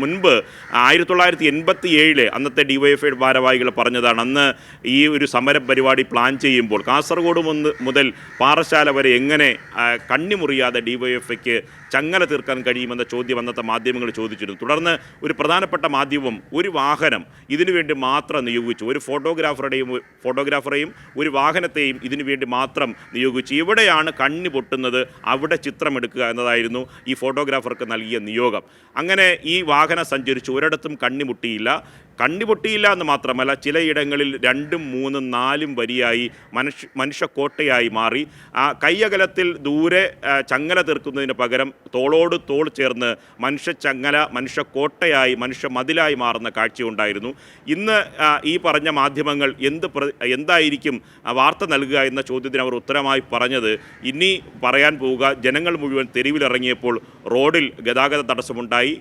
മുൻപ് ആയിരത്തി തൊള്ളായിരത്തി എൺപത്തി ഏഴിലെ അന്നത്തെ ഡിവൈഎഫ്ഐ ഭാരവാഹികൾ പറഞ്ഞതാണ് അന്ന് ഈ ഒരു സമര പരിപാടി പ്ലാൻ ചെയ്യുമ്പോൾ കാസർഗോഡ് മുതൽ പാറശാല വരെ എങ്ങനെ കണ്ണിമുറിയാതെ ഡിവൈഎഫ്ഐക്ക് ചങ്ങല തീർക്കാൻ കഴിയുമെന്ന ചോദ്യം അന്നത്തെ മാധ്യമങ്ങൾ ചോദിച്ചിരുന്നു. തുടർന്ന് ഒരു പ്രധാനപ്പെട്ട മാധ്യമം ഒരു വാഹനം ഇതിനുവേണ്ടി മാത്രം നിയോഗിച്ചു. ഒരു ഫോട്ടോഗ്രാഫറുടെയും ഫോട്ടോഗ്രാഫറെയും ഒരു വാഹനത്തെയും ഇതിനുവേണ്ടി മാത്രം നിയോഗിച്ചു. ഇവിടെയാണ് കണ്ണി പൊട്ടുന്നത് അവിടെ ചിത്രമെടുക്കുക എന്നതായിരുന്നു ഈ ഫോട്ടോഗ്രാഫർക്ക് നൽകിയ നിയോഗം. അങ്ങനെ ഈ വാഹനം സഞ്ചരിച്ചു ഒരിടത്തും കണ്ണിമുട്ടിയില്ല. കണ്ണിപൊട്ടിയില്ല എന്ന് മാത്രമല്ല ചിലയിടങ്ങളിൽ രണ്ടും മൂന്നും നാലും വരിയായി മനുഷ്യ മനുഷ്യക്കോട്ടയായി മാറി. ആ കയ്യകലത്തിൽ ദൂരെ ചങ്ങല തീർക്കുന്നതിന് പകരം തോളോട് തോൾ ചേർന്ന് മനുഷ്യ ചങ്ങല മനുഷ്യക്കോട്ടയായി മനുഷ്യ മതിലായി മാറുന്ന കാഴ്ചയുണ്ടായിരുന്നു. ഇന്ന് ഈ പറഞ്ഞ മാധ്യമങ്ങൾ എന്ത് എന്തായിരിക്കും വാർത്ത നൽകുക എന്ന ചോദ്യത്തിന് അവർ ഉത്തരമായി പറഞ്ഞത്. ഇനി പറയാൻ പോവുക ജനങ്ങൾ മുഴുവൻ തെരുവിലിറങ്ങിയപ്പോൾ റോഡിൽ ഗതാഗത തടസ്സമുണ്ടായി.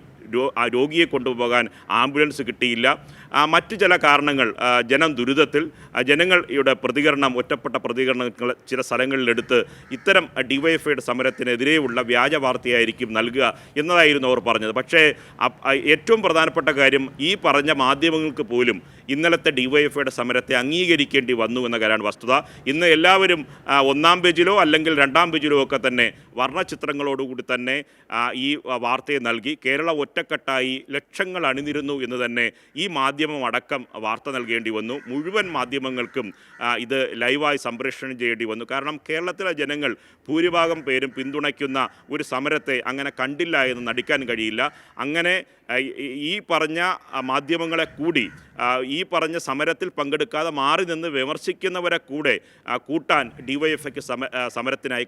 രോഗിയെ കൊണ്ടുപോകാൻ ആംബുലൻസ് കിട്ടിയില്ല. മറ്റു ചില കാരണങ്ങൾ ജനം ദുരിതത്തിൽ ജനങ്ങളുടെ പ്രതികരണം ഒറ്റപ്പെട്ട പ്രതികരണങ്ങൾ ചില സ്ഥലങ്ങളിലെടുത്ത് ഇത്തരം ഡിവൈഎഫ്ഐയുടെ സമരത്തിനെതിരെയുള്ള വ്യാജ വാർത്തയായിരിക്കും നൽകുക എന്നതായിരുന്നു അവർ പറഞ്ഞത്. പക്ഷേ ഏറ്റവും പ്രധാനപ്പെട്ട കാര്യം ഈ പറഞ്ഞ മാധ്യമങ്ങൾക്ക് പോലും ഇന്നലത്തെ ഡിവൈഎഫ്ഐയുടെ സമരത്തെ അംഗീകരിക്കേണ്ടി വന്നു എന്ന കാര്യമാണ് വസ്തുത. ഇന്ന് എല്ലാവരും ഒന്നാം പേജിലോ അല്ലെങ്കിൽ രണ്ടാം പേജിലോ ഒക്കെ തന്നെ വർണചിത്രങ്ങളോടുകൂടി തന്നെ ഈ വാർത്തയെ നൽകി. കേരള ഒറ്റക്കെട്ടായി ലക്ഷങ്ങൾ അണിനിരുന്നു എന്ന് തന്നെ ഈ മാധ്യമം അടക്കം വാർത്ത നൽകേണ്ടി വന്നു. മുഴുവൻ മാധ്യമങ്ങൾക്കും ഇത് ലൈവായി സംപ്രേഷണം ചെയ്യേണ്ടി വന്നു. കാരണം കേരളത്തിലെ ജനങ്ങൾ ഭൂരിഭാഗം പേരും പിന്തുണയ്ക്കുന്ന ഒരു സമരത്തെ അങ്ങനെ കണ്ടില്ല എന്ന് നടിക്കാൻ കഴിയില്ല. അങ്ങനെ ഈ- പറഞ്ഞ മാധ്യമങ്ങളെ കൂടി ഈ പറഞ്ഞ സമരത്തിൽ പങ്കെടുക്കാതെ മാറി നിന്ന് വിമർശിക്കുന്നവരെ കൂടെ കൂട്ടാൻ ഡിവൈഎഫ്ഐക്ക് സമരത്തിനായി